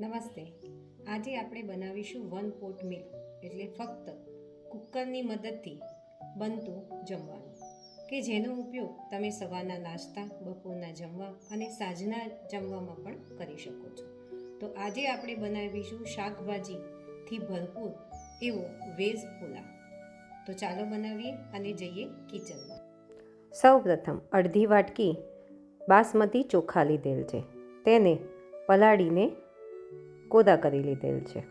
નમસ્તે. આજે આપણે બનાવીશું વન પોટ મિલ, એટલે ફક્ત કુકરની મદદથી બનતું જમવાનું, કે જેનો ઉપયોગ તમે સવારના નાસ્તા, બપોરના જમવા અને સાંજના જમવામાં પણ કરી શકો છો. તો આજે આપણે બનાવીશું શાકભાજીથી ભરપૂર એવો વેજ પુલાવ. તો ચાલો બનાવીએ અને જઈએ કિચનમાં. સૌપ્રથમ અડધી વાટકી બાસમતી ચોખા લીધેલ છે. તેને પલાળીને કોદા કરી લીધેલ છે.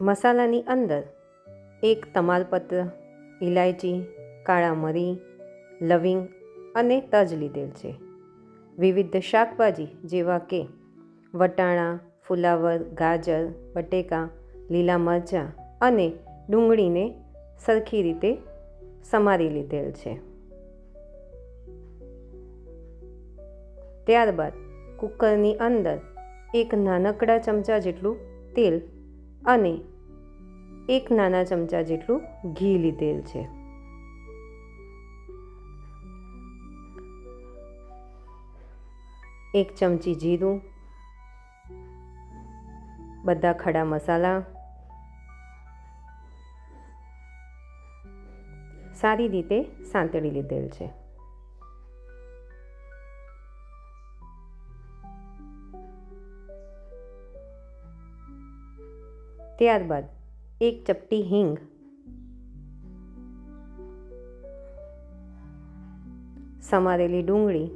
મસાલાની અંદર એક તમાલપત્ર ઇલાયચી કાળા મરી, લવિંગ અને તજ લીધેલ છે. વિવિધ શાકભાજી જેવા કે વટાણા, ફુલાવર, ગાજર, બટેકા, લીલા મરચાં અને ડુંગળીને સરખી રીતે સમારી લીધેલ છે. ત્યારબાદ કુકરની અંદર એક નાનકડા ચમચા જેટલું તેલ અને એક નાના ચમચા જેટલું ઘી લીધેલ છે. એક ચમચી જીરું, બધા ખડા મસાલા, સારી રીતે સાંતળી લીધેલ છે. ત્યારબાદ એક ચપટી હિંગ. સમારેલી ડુંગળી.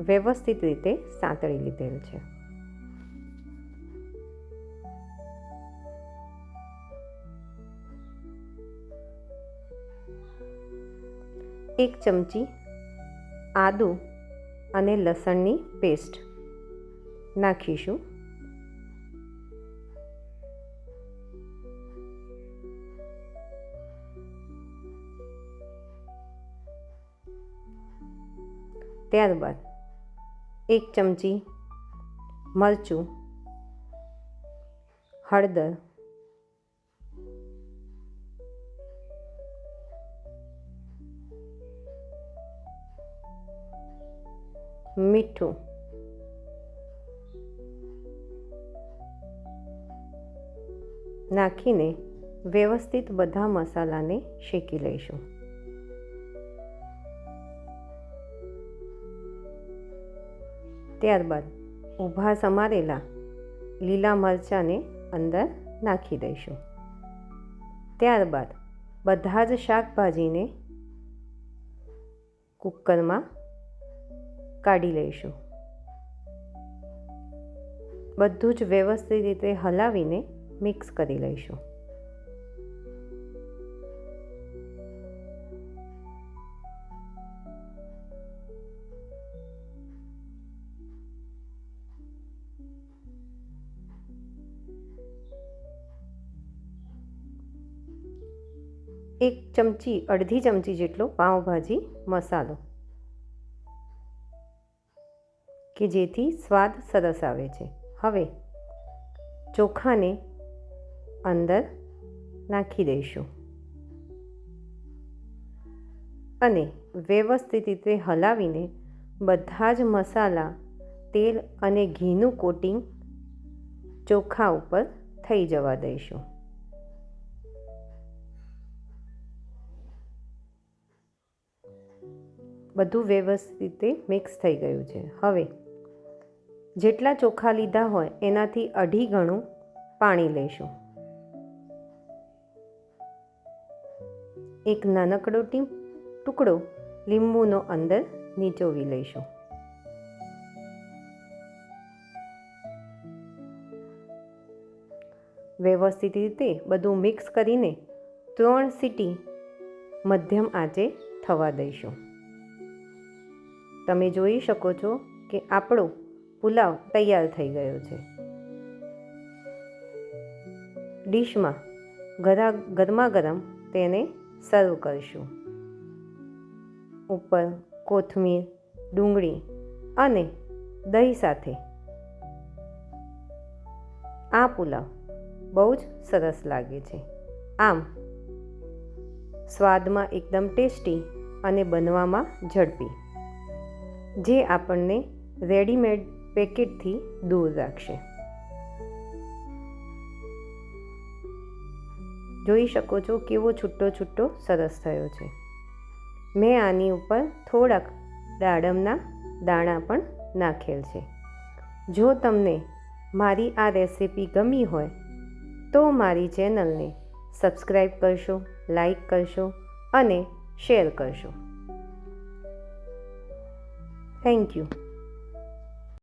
વ્યવસ્થિત રીતે સાંતળી લીધેલ છે. એક ચમચી આદું અને લસણની પેસ્ટ નાખીશું. ત્યારબાદ એક ચમચી મરચું હળદર મીઠું. નાખીને વ્યવસ્થિત બધા મસાલાને શેકી લઈશું. ત્યારબાદ ઊભા સમારેલા લીલા મરચાંને અંદર નાખી દઈશું. ત્યારબાદ બધા જ શાકભાજીને કુકરમાં કાઢી લઈશું. બધું જ વ્યવસ્થિત રીતે હલાવીને મિક્સ કરી લઈશું. એક ચમચી, અડધી ચમચી જેટલો પાઉંભાજી મસાલો. કે જેથી સ્વાદ સરસ આવે છે. હવે ચોખાને અંદર નાખી દઈશું. અને વ્યવસ્થિત રીતે હલાવીને બધા જ મસાલા, તેલ અને ઘીનું કોટિંગ ચોખા ઉપર થઈ જવા દઈશું. બધું વ્યવસ્થિત રીતે મિક્સ થઈ ગયું છે. હવે જેટલા ચોખા લીધા હોય એનાથી અઢી ગણું પાણી લઈશું એક નાનકડો ટીમ, ટુકડો લીંબુનો અંદર નીચોવી લઈશું. વ્યવસ્થિત રીતે બધું મિક્સ કરીને ત્રણ સીટી મધ્યમ આંચે થવા દઈશું. તમે જોઈ શકો છો કે આપણો પુલાવ તૈયાર થઈ ગયો છે. ડીશમાં ગરા ગરમા ગરમ તેને સર્વ કરીશું. ઉપર કોથમીર, ડુંગળી અને દહીં સાથે. આ પુલાવ બહુ જ સરસ લાગે છે. આમ, સ્વાદમાં એકદમ ટેસ્ટી અને બનવામાં ઝડપી. જે આપણને રેડીમેડ પેકેટથી દૂર રાખશે. જોઈ શકો છો કેવો છૂટો છૂટો સરસ થયો છે. મેં આની ઉપર થોડાક દાડમના દાણા પણ નાખેલ છે. જો તમને મારી આ રેસીપી ગમી હોય, તો મારી ચેનલને સબસ્ક્રાઈબ કરશો લાઈક કરશો અને શેર કરશો. Thank you.